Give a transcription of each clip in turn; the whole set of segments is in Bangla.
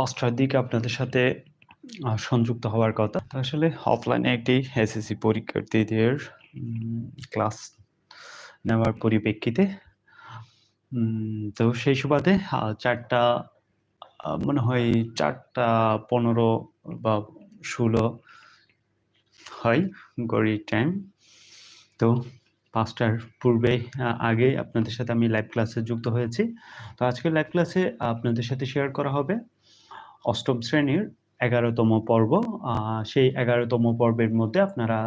পাঁচটার দিকে আপনাদের সাথে সংযুক্ত হওয়ার কথা। আসলে অফলাইনে একটি এসএসসি পরীক্ষার্থীদের ক্লাস নেওয়ার পরিপ্রেক্ষিতে তো সেই সুবাদে চারটা মনে হয় ৪টা ১৫ বা ১৬ হয় ঘড়ির টাইম। তো পাঁচটার পূর্বে, আ আগেই আপনাদের সাথে আমি লাইভ ক্লাসে যুক্ত হয়েছি। তো আজকে লাইভ ক্লাসে আপনাদের সাথে শেয়ার করা হবে ৮ম শ্রেণির ১১তম পর্ব। সেই ১১তম পর্বের মধ্যে আপনারা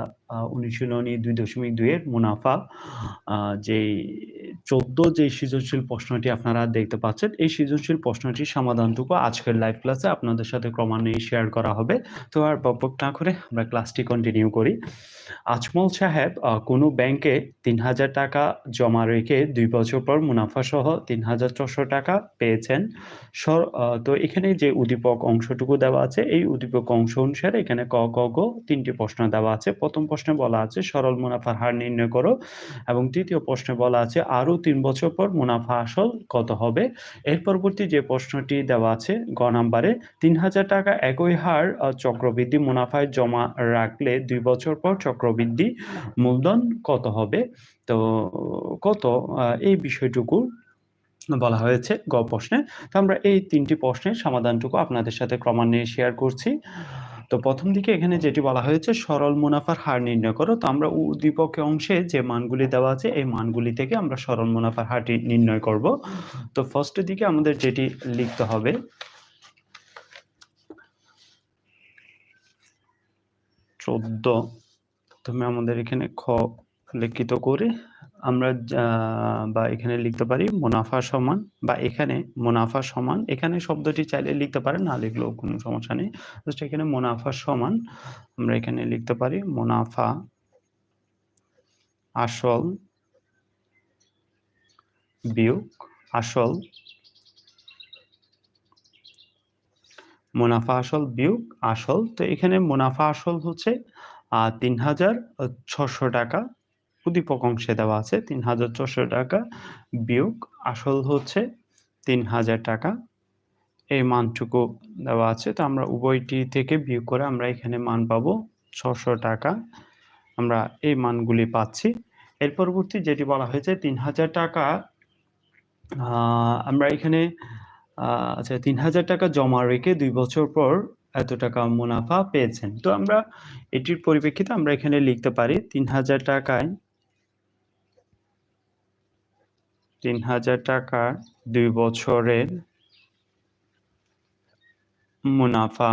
অনুশীলনী ২.২ এর মুনাফা আ যেই ১৪ যে সৃজনশীল প্রশ্নটি আপনারা দেখতে পাচ্ছেন, এই সৃজনশীল প্রশ্নটির সমাধানটুকু আজকের লাইভ ক্লাসে আপনাদের সাথে ক্রমান্বয়ে শেয়ার করা হবে। তো আর বকবক না করে আমরা ক্লাসটি কন্টিনিউ করি। আজমল সাহেব কোনো ব্যাংকে ৳৩,০০০ জমা রেখে ২ বছর পর মুনাফাসহ ৳৩,৪০০ পেয়েছেন। স আ তো এখানে যে উদ্দীপক অংশটুকু দেওয়া আছে, এই উদ্দীপক অংশ অনুসারে এখানে ক, খ, গ ৩ টি প্রশ্ন দেওয়া আছে। ১ম প্রশ্নে বলা আছে সরল মুনাফার হার নির্ণয় করো এবং তৃতীয় প্রশ্নে বলা আছে আরও তিন বছর পর মুনাফা আসল কত হবে? এর পরবর্তী যে প্রশ্নটি দেওয়া আছে গ নাম্বারে ৳৩,০০০ একই হার চক্রবৃদ্ধি মুনাফায় জমা রাখলে দুই বছর পর চক্রবৃদ্ধি মূলধন কত হবে? তো কত এই বিষয়টুকু বলা হয়েছে গ প্রশ্নে। তো আমরা এই তিনটি প্রশ্নের সমাধানটুকু আপনাদের সাথে ক্রমান্বয়ে শেয়ার করছি। তো প্রথম দিকে এখানে যেটি বলা হয়েছে সরল মুনাফার হার নির্ণয় করো। তো আমরা উদ্দীপক অংশে যে মানগুলি দেওয়া আছে, এই মানগুলি থেকে আমরা সরল মুনাফার হারটি নির্ণয় করব। তো ফার্স্টের দিকে আমাদের যেটি লিখতে হবে ১৪ প্রথমে আমাদের এখানে খ লিখিত করে আমরা বা এখানে লিখতে পারি মুনাফা সমান বা এখানে মুনাফা সমান এখানে শব্দটি চাইলে লিখতে পারেন, না লিখলেও কোনো সমস্যা নেই। জাস্ট এখানে মুনাফা সমান আমরা এখানে লিখতে পারি মুনাফা আসল বিয়োগ আসল মুনাফা আসল বিয়োগ আসল। তো এখানে মুনাফা আসল হচ্ছে তিন হাজার ছশো ৳৩,৬০০ উদ্দীপক অংশে দেওয়া আছে ৳৩,৬০০ বিয়োগ আসল হচ্ছে ৳৩,০০০ এই মানটুকু দেওয়া আছে। তো আমরা উভয়টি থেকে বিয়োগ করে আমরা এখানে মান পাবো ৳৬০০ আমরা এই মানগুলি পাচ্ছি। এর পরবর্তী যেটি বলা হয়েছে ৳৩,০০০ টাকা আমরা এখানে আচ্ছা ৳৩,০০০ জমা রেখে দুই বছর পর এত টাকা মুনাফা পেয়েছেন। তো আমরা এটির পরিপ্রেক্ষিতে আমরা এখানে লিখতে পারি ৳৩,০০০ ৳৩,০০০ ২ বছরের মুনাফা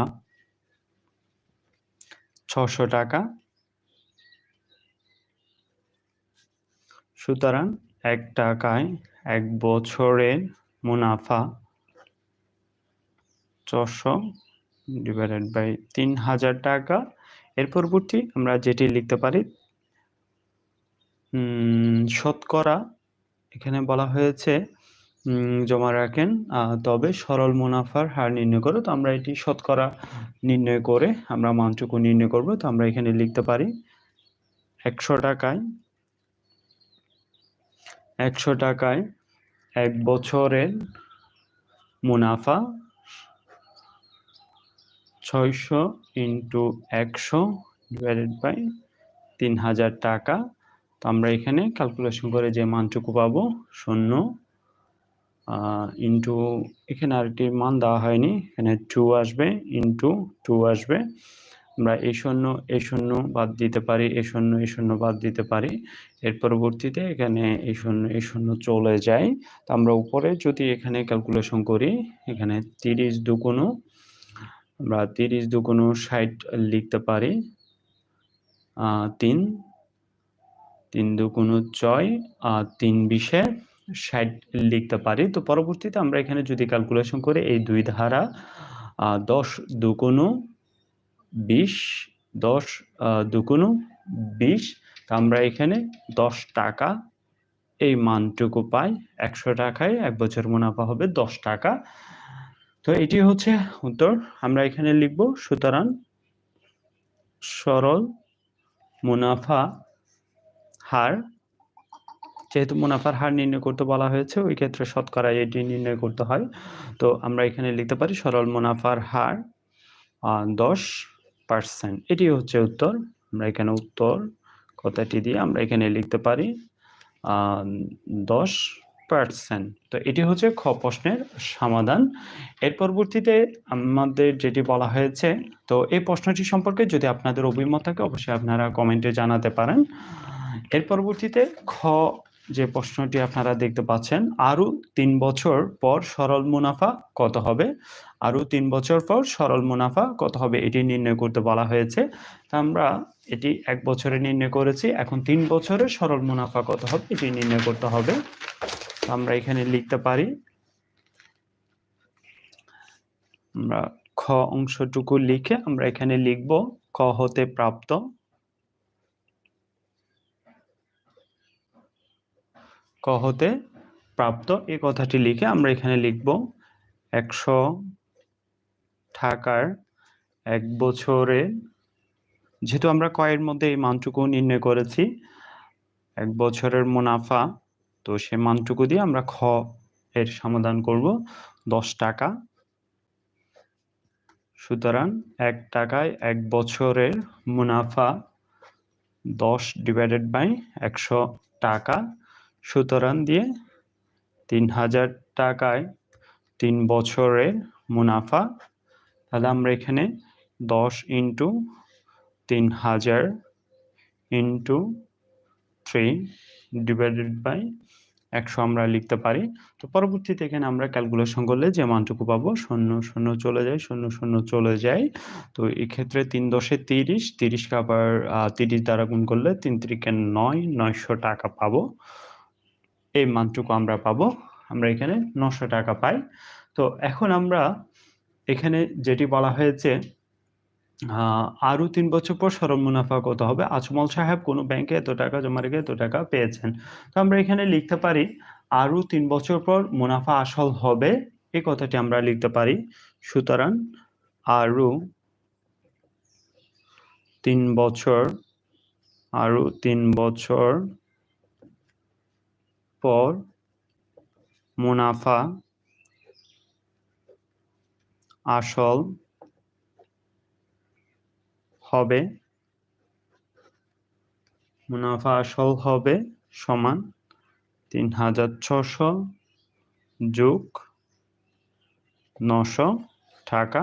৳৬০০ সুতরাং ৳১ ১ বছরের মুনাফা ৪০০ ডিভাইডেড বাই ৳৩,০০০ এর পরবর্তী আমরা যেটি লিখতে পারি শতকরা এখানে বলা হয়েছে জমা রাখেন তবে সরল মুনাফার হার নির্ণয় করো। তো আমরা এটি শতকরা নির্ণয় করে আমরা মানটুকু নির্ণয় করব। তো আমরা এখানে লিখতে পারি ৳১০০ ৳১০০ ১ বছরের মুনাফা ৬০০ ইন্টু ১০০ ডিভাইডেড বাই ৳৩,০০০ তো আমরা এখানে ক্যালকুলেশন করে যে মানটুকু পাবো ০ আ ইন্টু এখানে আরেকটি মান দেওয়া হয়নি। এখানে 2 আসবে ইন্টু 2 আসবে। আমরা এই শূন্য, এই শূন্য বাদ দিতে পারি, এই শূন্য, এই শূন্য বাদ দিতে পারি। এর পরবর্তীতে এখানে এই শূন্য, এই শূন্য চলে যায়। তো আমরা উপরে যদি এখানে ক্যালকুলেশন করি, এখানে ৩০ দুগুণ আমরা ৩০ দুগুণ ৬০ লিখতে পারি। আ ৩ ৩ দুগুণ ৬ আ ৩ বিশে ৬০ লিখতে পারি। তো পরবর্তীতে আমরা এখানে যদি ক্যালকুলেশন করে, এই দুই ধারা দশ ১০ দুগুণ ২০ ১০ আ, দুগুণ ২০ তো আমরা এখানে ৳১০ এই মানটুকু পাই। একশো টাকায় এক বছর মুনাফা হবে ৳১০ তো এটি হচ্ছে উত্তর। আমরা এখানে লিখব, সুতরাং সরল মুনাফা হার। যেহেতু মুনাফার হার নির্ণয় করতে বলা হয়েছে, ওই ক্ষেত্রে শতকরা এটি নির্ণয় করতে হয়। তো আমরা এখানে লিখতে পারি সরল মুনাফার হার দশ পার্সেন্ট এটি হচ্ছে উত্তর। আমরা এখানে উত্তর কথাটি দিয়ে আমরা এখানে লিখতে পারি দশ পার্সেন্ট তো এটি হচ্ছে খ প্রশ্নের সমাধান। এর পরবর্তীতে আমাদের যেটি বলা হয়েছে, তো এই প্রশ্নটি সম্পর্কে যদি আপনাদের অভিমত থাকে, অবশ্যই আপনারা কমেন্টে জানাতে পারেন। এর পরবর্তীতে খ যে প্রশ্নটি আপনারা দেখতে পাচ্ছেন, আরও তিন বছর পর সরল মুনাফা কত হবে? আরও তিন বছর পর সরল মুনাফা কত হবে? এটি নির্ণয় করতে বলা হয়েছে। তা আমরা এটি এক বছরে নির্ণয় করেছি, এখন তিন বছরে সরল মুনাফা কত হবে? এটি নির্ণয় করতে হবে। আমরা এখানে লিখতে পারি, আমরা খ অংশটুকু লিখে আমরা এখানে লিখব ক হতে প্রাপ্ত। ক হতে প্রাপ্ত। এই কথাটি লিখে আমরা এখানে লিখব, একশো টাকার এক বছরে, যেহেতু আমরা কয়ের মধ্যে এই মানটুকু নির্ণয় করেছি, এক বছরের মুনাফা, তো সে মানটুকু দিয়ে আমরা খ এর সমাধান করব, দশ টাকা। সুতরাং এক টাকায় এক বছরের মুনাফা দশ ডিভাইডেড বাই একশো টাকা। সুতরাং দিয়ে তিন হাজার টাকায় তিন বছরের মুনাফা। তাহলে আমরা এখানে দশ ইন্টু তিন হাজার ইন্টু থ্রি ডিভাইডেড বাই একশো আমরা লিখতে পারি। তো পরবর্তীতে এখানে আমরা ক্যালকুলেশন করলে যে মানটুকু পাবো শূন্য শূন্য চলে যায়, শূন্য শূন্য চলে যায়। তো এক্ষেত্রে তিন দশে তিরিশ, তিরিশকে আবার তিরিশ দ্বারা গুণ করলে তিন তিরিকে নয়, নয়শো টাকা পাবো। এই মানটুকু আমরা পাবো। আমরা এখানে নশো টাকা পাই। তো এখন আমরা এখানে যেটি বলা হয়েছে আরও তিন বছর পর সরল মুনাফা কত হবে? আজমল সাহেব কোনো ব্যাংকে এত টাকা জমা রেখে এত টাকা পেয়েছেন। তো আমরা এখানে লিখতে পারি, আরও তিন বছর পর মুনাফা আসল হবে এই কথাটি আমরা লিখতে পারি। সুতরাং আরও তিন বছর, আরও তিন বছর পর মুনাফা, আসল হবে মুনাফা আসল হবে সমান তিন হাজার ছশো যোগ নশো টাকা।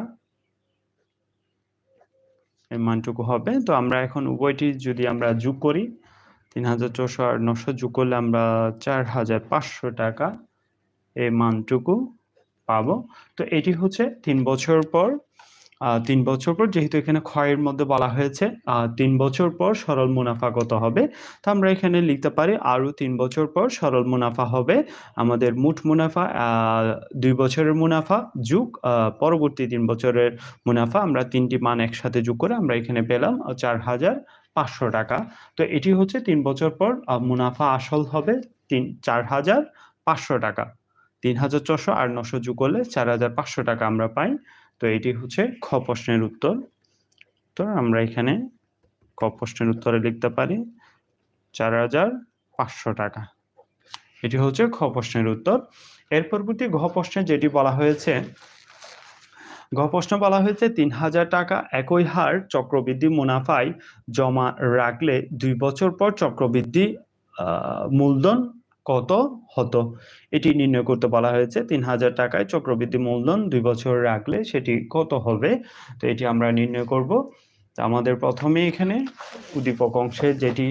এই মানটুকু হবে। তো আমরা এখন উভয়টি যদি আমরা যোগ করি তিন হাজার ছশো আর নশো যোগ করলে আমরা চার হাজার পাঁচশো টাকা এই মানটুকু পাবো। তো এটি হচ্ছে তিন বছর পর তিন বছর পর যেহেতু এখানে ক্ষয়ের মধ্যে বলা হয়েছে তিন বছর পর সরল মুনাফা কত হবে? তো আমরা এখানে লিখতে পারি আরও তিন বছর পর সরল মুনাফা হবে আমাদের মুঠ মুনাফা দুই বছরের মুনাফা যুগ পরবর্তী তিন বছরের মুনাফা আমরা তিনটি মান একসাথে যোগ করে আমরা এখানে পেলাম চার হাজার পাঁচশো টাকা। তো এটি হচ্ছে তিন বছর পর মুনাফা আসল হবে তিন, চার হাজার পাঁচশো টাকা। তিন হাজার ছশো আর নশো যোগ করলে চার হাজার পাঁচশো টাকা আমরা পাই। তো এটি হচ্ছে খ প্রশ্নের উত্তর। তো আমরা এখানে ক প্রশ্নের উত্তরে লিখতে পারি, চার হাজার পাঁচশো টাকা। এটি হচ্ছে খ প্রশ্নের উত্তর। এর পরবর্তী ঘ প্রশ্নে যেটি বলা হয়েছে ঘ প্রশ্ন বলা হয়েছে, তিন হাজার টাকা একই হার চক্রবৃদ্ধি মুনাফায় জমা রাখলে দুই বছর পর চক্রবৃদ্ধি মূলধন কত হতো? এটি নির্ণয় করতে বলা হয়েছে, তিন হাজার টাকায় চক্রবৃদ্ধি মূলধন দুই বছর রাখলে সেটি কত হবে? তো এটি আমরা নির্ণয় করব। আমাদের প্রথমে এখানে উদ্দীপক অংশে যেটি,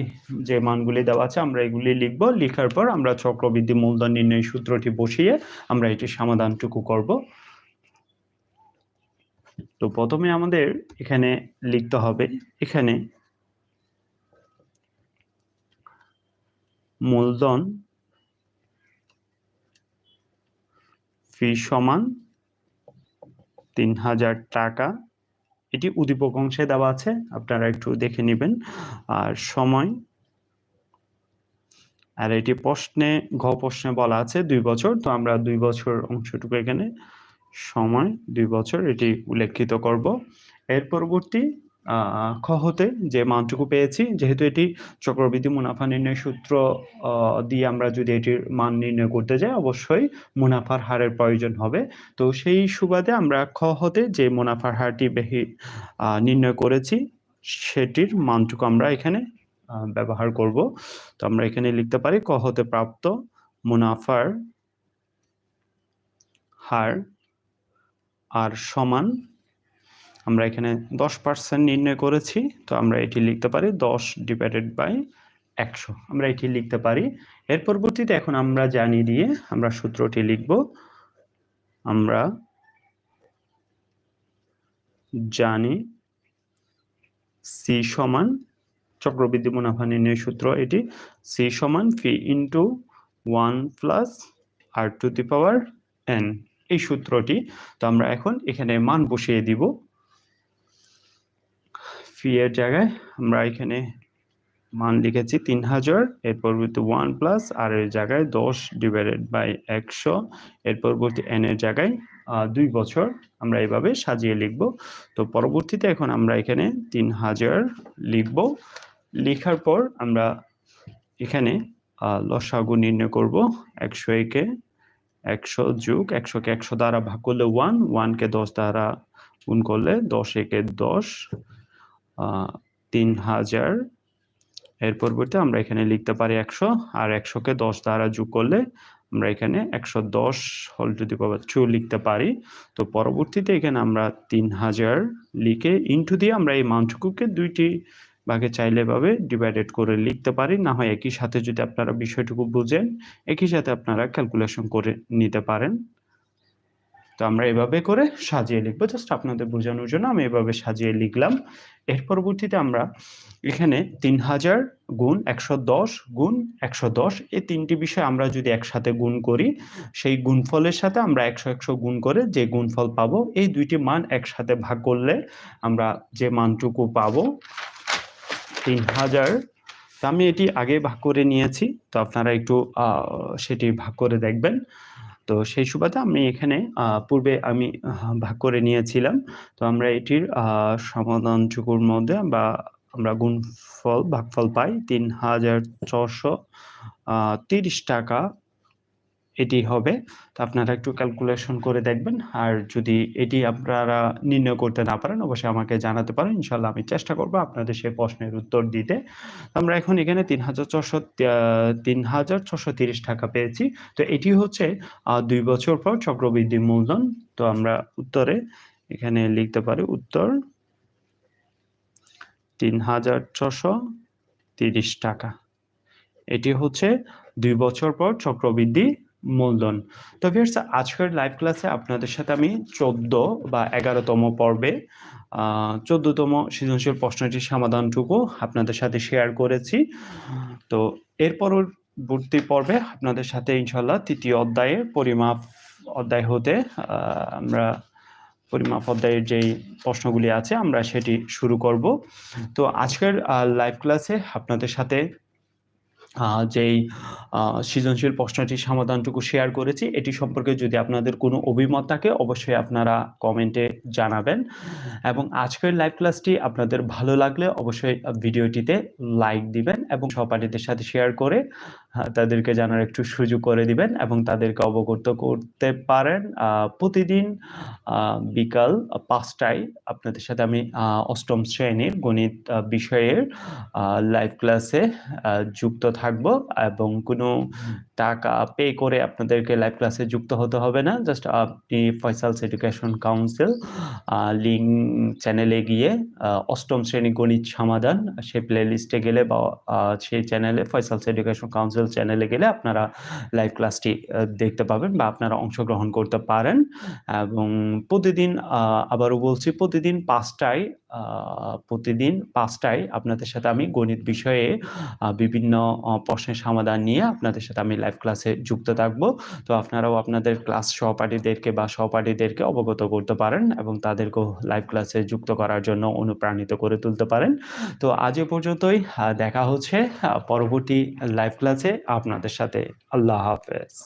যে মানগুলি দেওয়া আছে, আমরা এগুলি লিখব। লিখার পর আমরা চক্রবৃদ্ধি মূলধন নির্ণয় সূত্রটি বসিয়ে আমরা এটি সমাধানটুকু করব। তো প্রথমে আমাদের এখানে লিখতে হবে, এখানে মূলধন ফি সমান তিন হাজার টাকা। এটি উদ্দীপক অংশে দেওয়া আছে, আপনারা একটু দেখে নেবেন। আর সময়, আর এটি প্রশ্নে, ঘ প্রশ্নে বলা আছে দুই বছর, তো আমরা দুই বছর অংশটুকু এখানে সময় দুই বছর এটি উল্লেখিত করব। এর পরবর্তী খ হতে যে মানটুকু পেয়েছি যেহেতু এটি চক্রবৃদ্ধি মুনাফা নির্ণয় সূত্র দিয়ে আমরা যদি এটির মান নির্ণয় করতে যাই অবশ্যই মুনাফার হারের প্রয়োজন হবে। তো সেই সুবাদে আমরা খ হতে যে মুনাফার হারটি বেশি আহ, নির্ণয় করেছি সেটির মানটুকু আমরা এখানে ব্যবহার করব। তো আমরা এখানে লিখতে পারি ক হতে প্রাপ্ত মুনাফার হার আর সমান, আমরা এখানে দশ পার্সেন্ট নির্ণয় করেছি, তো আমরা এটি লিখতে পারি দশ ডিভাইডেড বাই একশো। আমরা এটি লিখতে পারি। এর পরবর্তীতে এখন আমরা জানি দিয়ে আমরা সূত্রটি লিখব। আমরা জানি সি সমান, চক্রবৃদ্ধি মুনাফা নির্ণয় সূত্র এটি সি সমান P into one plus R to the power N এই সূত্রটি। তো আমরা এখন এখানে মান বসিয়ে দিব। ফি এর জায়গায় আমরা এখানে মান লিখেছি তিন হাজার, এর পরবর্তী ওয়ান প্লাস আর এর জায়গায় দশ ডিভাইডেড বাই একশো, এর পরবর্তী এন এর জায়গায় দুই বছর আমরা এভাবে সাজিয়ে লিখব। তো পরবর্তীতে এখন আমরা এখানে তিন হাজার লিখব। লেখার পর আমরা এখানে লসাগু নির্ণয় করব। একশো একে একশো যুগ একশোকে একশো দ্বারা ভাগ করলে ওয়ান ওয়ানকে দশ দ্বারা গুণ করলে দশ, একে দশ তিন হাজার। এর পরিবর্তে আমরা এখানে লিখতে পারি একশো, আর একশোকে দশ দ্বারা যোগ করলে আমরা এখানে একশো দশ হল টু দি পাওয়ার টু লিখতে পারি। তো পরবর্তীতে এখানে আমরা তিন হাজার লিখে ইন্টু দিয়ে আমরা এই মানটুকুকে দুইটি ভাগে চাইলে ভাবে ডিভাইডেড করে লিখতে পারি। না হয় একই সাথে যদি আপনারা বিষয়টুকু বুঝেন, একই সাথে আপনারা ক্যালকুলেশন করে নিতে পারেন। তো আমরা এভাবে করে সাজিয়ে লিখব। জাস্ট আপনাদের বোঝানোর জন্য আমি এভাবে সাজিয়ে লিখলাম। এর পরবর্তীতে আমরা এখানে তিন হাজার গুণ একশো দশ গুণ একশো দশ এই তিনটি বিষয় আমরা যদি একসাথে গুণ করি, সেই গুণফলের সাথে আমরা একশো একশো গুণ করে যে গুণফল পাবো, এই দুইটি মান একসাথে ভাগ করলে আমরা যে মানটুকু পাবো তিন হাজার আমি এটি আগে ভাগ করে নিয়েছি, তো আপনারা একটু সেটি ভাগ করে দেখবেন। তো সেই সুবাদে আমি এখানে পূর্বে আমি ভাগ করে নিয়েছিলাম। তো আমরা এটির সমাধান সমাধানটুকুর মধ্যে বা আমরা গুণফল, ভাগফল পাই তিন হাজার ছশো তিরিশ টাকা। এটি হবে। তো আপনারা একটু ক্যালকুলেশন করে দেখবেন। আর যদি এটি আপনারা নির্ণয় করতে না পারেন, অবশ্যই আমাকে জানাতে পারেন। ইনশাল্লাহ আমি চেষ্টা করব আপনাদের সেই প্রশ্নের উত্তর দিতে। আমরা এখন এখানে তিন হাজার ছশো তিন হাজার ছশো তিরিশ টাকা পেয়েছি। তো এটি হচ্ছে দুই বছর পর চক্রবৃদ্ধি মূলধন। তো আমরা উত্তরে এখানে লিখতে পারি উত্তর তিন হাজার ছশো তিরিশ টাকা। এটি হচ্ছে দুই বছর পর চক্রবৃদ্ধি মূলধন। তো ভিউয়ার্স আজকের লাইভ ক্লাসে আপনাদের সাথে আমি চোদ্দ বা এগারোতম পর্বে চোদ্দতম সৃজনশীল প্রশ্নটির সমাধানটুকু আপনাদের সাথে শেয়ার করেছি। তো এর পরবর্তী পর্বে আপনাদের সাথে ইনশাল্লাহ তৃতীয় অধ্যায়ের পরিমাপ অধ্যায় হতে আমরা পরিমাপ অধ্যায়ের যেই প্রশ্নগুলি আছে আমরা সেটি শুরু করব। তো আজকের লাইভ ক্লাসে আপনাদের সাথে যেই সৃজনশীল প্রশ্নটির সমাধানটুকু শেয়ার করেছি, এটি সম্পর্কে যদি আপনাদের কোনো অভিমত থাকে, অবশ্যই আপনারা কমেন্টে জানাবেন। এবং আজকের লাইভ ক্লাসটি আপনাদের ভালো লাগলে অবশ্যই ভিডিওটিতে লাইক দিবেন এবং সহপাঠীদের সাথে শেয়ার করে তাদেরকে জানার একটু সুযোগ করে দিবেন এবং তাদেরকে অবগত করতে পারেন। প্রতিদিন বিকাল পাঁচটায় আপনাদের সাথে আমি অষ্টম শ্রেণির গণিত বিষয়ের লাইভ ক্লাসে যুক্ত থাকব এবং কোনো টাকা পে করে আপনাদেরকে লাইভ ক্লাসে যুক্ত হতে হবে না। জাস্ট আপনি ফয়সালস এডুকেশন কাউন্সিল লিঙ্ক চ্যানেলে গিয়ে অষ্টম শ্রেণি গণিত সমাধান সেই প্লে লিস্টে গেলে বা সেই চ্যানেলে ফয়সালস এডুকেশন কাউন্সিল চ্যানেলে গেলে আপনারা লাইভ ক্লাসটি দেখতে পাবেন বা আপনারা অংশগ্রহণ করতে পারেন। এবং প্রতিদিন আবারও বলছি, প্রতিদিন পাঁচটায় প্রতিদিন পাঁচটায় আপনাদের সাথে আমি গণিত বিষয়ে বিভিন্ন প্রশ্নের সমাধান নিয়ে আপনাদের সাথে আমি লাইভ ক্লাসে যুক্ত থাকব। তো আপনারাও আপনাদের ক্লাস সহপাঠীদেরকে বা সহপাঠীদেরকে অবগত করতে পারেন এবং তাদেরকেও লাইভ ক্লাসে যুক্ত করার জন্য অনুপ্রাণিত করে তুলতে পারেন। তো আজ এ পর্যন্তই দেখা হচ্ছে পরবর্তী লাইভ ক্লাসে আপনাদের সাথে। আল্লাহ হাফেজ।